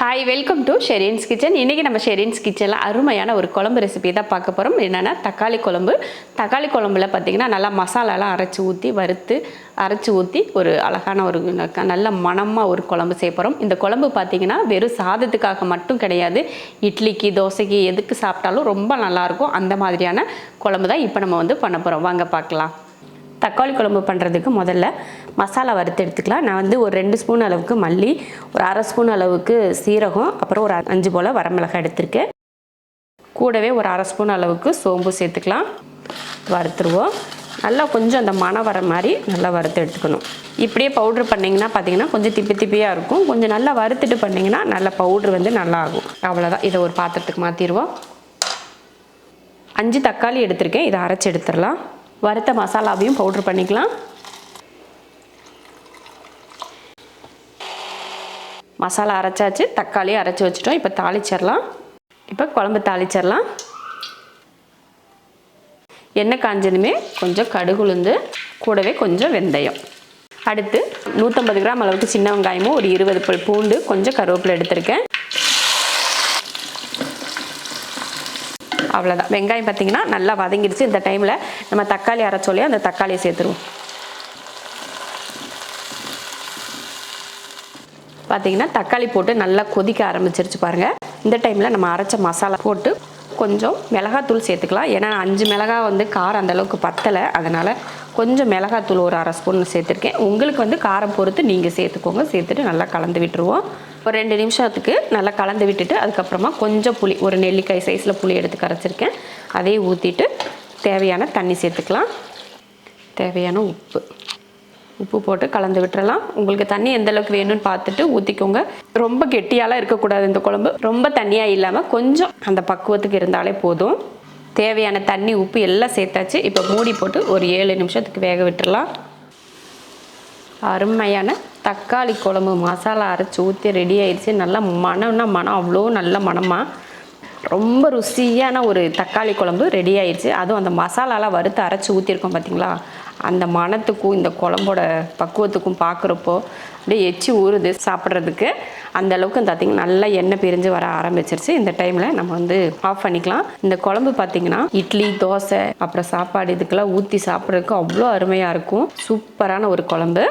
Hi welcome to Shereen's kitchen இன்றைக்கி நம்ம ஷெரீன்ஸ் கிச்சனில் அருமையான ஒரு குழம்பு ரெசிபி தான் பார்க்க போகிறோம் என்னென்னா தக்காளி குழம்பு. தக்காளி குழம்புல பார்த்திங்கன்னா நல்லா மசாலாலாம் அரைச்சி ஊற்றி வறுத்து அரைச்சி ஊற்றி ஒரு அழகான ஒரு நல்ல மணமாக ஒரு குழம்பு செய்ய போகிறோம் இந்த குழம்பு பார்த்திங்கன்னா வெறும் சாதத்துக்காக மட்டும் கிடையாது. இட்லிக்கு தோசைக்கு எதுக்கு சாப்பிட்டாலும் ரொம்ப நல்லாயிருக்கும் அந்த மாதிரியான குழம்பு தான் இப்போ நம்ம வந்து பண்ண போகிறோம் வாங்க பார்க்கலாம். தக்காளி குழம்பு பண்ணுறதுக்கு முதல்ல மசாலா வறுத்து எடுத்துக்கலாம். நான் வந்து ஒரு ரெண்டு ஸ்பூன் அளவுக்கு மல்லி ஒரு அரை ஸ்பூன் அளவுக்கு சீரகம் அப்புறம் ஒரு அஞ்சு போல் வரமிளகாய் எடுத்திருக்கேன். கூடவே ஒரு அரை ஸ்பூன் அளவுக்கு சோம்பு சேர்த்துக்கலாம். வறுத்துருவோம். நல்லா கொஞ்சம் அந்த மணம் வர மாதிரி நல்லா வறுத்து எடுத்துக்கணும். இப்படியே பவுட்ரு பண்ணிங்கன்னா பார்த்தீங்கன்னா கொஞ்சம் திப்பி திப்பியாக இருக்கும். கொஞ்சம் நல்லா வறுத்துட்டு பண்ணிங்கன்னா நல்ல பவுட்ரு வந்து நல்லா ஆகும் அவ்வளோதான் இதை ஒரு பாத்திரத்துக்கு மாற்றிடுவோம் அஞ்சு தக்காளி எடுத்திருக்கேன். இதை அரைச்சி எடுத்துடலாம். வறுத்த மசாலாவையும் பவுட்ரு பண்ணிக்கலாம். மசாலா அரைச்சாச்சு தக்காளி அரைச்சி வச்சுட்டோம். இப்போ தாளிச்சிடலாம். இப்போ குழம்பு தாளிச்சிடலாம். எண்ணெய் காஞ்சதுமே கொஞ்சம் கடுகுளுந்து கூடவே கொஞ்சம் வெந்தயம். அடுத்து நூற்றம்பது கிராம் அளவுக்கு சின்ன வெங்காயமும் ஒரு இருபது பல் பூண்டு கொஞ்சம் கருவேப்பிலை எடுத்திருக்கேன். அவ்வளோதான் வெங்காயம் பார்த்தீங்கன்னா நல்லா வதங்கிடுச்சு. இந்த டைமில் நம்ம தக்காளி அரைச்சோலையோ அந்த தக்காளியை சேர்த்துருவோம். பார்த்தீங்கன்னா தக்காளி போட்டு நல்லா கொதிக்க ஆரம்பிச்சிருச்சு பாருங்கள் இந்த டைமில் நம்ம அரைச்ச மசாலா போட்டு கொஞ்சம் மிளகாத்தூள் சேர்த்துக்கலாம். ஏன்னா அஞ்சு மிளகாய் வந்து காரம் அந்த அளவுக்கு பத்தலை. அதனால் கொஞ்சம் மிளகாத்தூள் ஒரு அரை ஸ்பூன் சேர்த்துருக்கேன். உங்களுக்கு வந்து காரம் பொறுத்து நீங்கள் சேர்த்துக்கோங்க. சேர்த்துட்டு நல்லா கலந்து விட்டுருவோம். ஒரு ரெண்டு நிமிஷத்துக்கு நல்லா கலந்து விட்டுட்டு அதுக்கப்புறமா கொஞ்சம் புளி ஒரு நெல்லிக்காய் சைஸில் புளி எடுத்து கரைச்சிருக்கேன். அதையும் ஊற்றிட்டு தேவையான தண்ணி சேர்த்துக்கலாம். தேவையான உப்பு. உப்பு போட்டு கலந்து விட்டுறலாம். உங்களுக்கு தண்ணி எந்த அளவுக்கு வேணும்னு பார்த்துட்டு ஊற்றிக்கோங்க ரொம்ப கெட்டியாலாம் இருக்கக்கூடாது இந்த குழம்பு. ரொம்ப தண்ணியாக இல்லாமல் கொஞ்சம் அந்த பக்குவத்துக்கு இருந்தாலே போதும். தேவையான தண்ணி உப்பு எல்லாம் சேர்த்தாச்சு. இப்போ மூடி போட்டு ஒரு ஏழு நிமிஷத்துக்கு வேக விட்டுறலாம். அருமையான தக்காளி குழம்பு மசாலா அரைச்சி ஊற்றி ரெடி ஆயிடுச்சு. நல்லா மனம்னா மனம் அவ்வளோ நல்ல மணமாக ரொம்ப ருசியான ஒரு தக்காளி குழம்பு ரெடி ஆயிடுச்சு. அதுவும் அந்த மசாலாலாம் வறுத்து அரைச்சி ஊற்றிருக்கோம் பார்த்தீங்களா அந்த மணத்துக்கும் இந்த குழம்போட பக்குவத்துக்கும் பார்க்குறப்போ அப்படியே எச்சி ஊறுது சாப்பிட்றதுக்கு. அந்த அளவுக்கு பார்த்தீங்கன்னா நல்லா எண்ணெய் பிரிஞ்சு வர ஆரம்பிச்சிருச்சு. இந்த டைமில் நம்ம வந்து ஆஃப் பண்ணிக்கலாம். இந்த குழம்பு பார்த்தீங்கன்னா இட்லி தோசை அப்புறம் சாப்பாடு இதுக்கெல்லாம் ஊற்றி சாப்பிட்றதுக்கு அவ்வளோ அருமையாக இருக்கும். சூப்பரான ஒரு குழம்பு.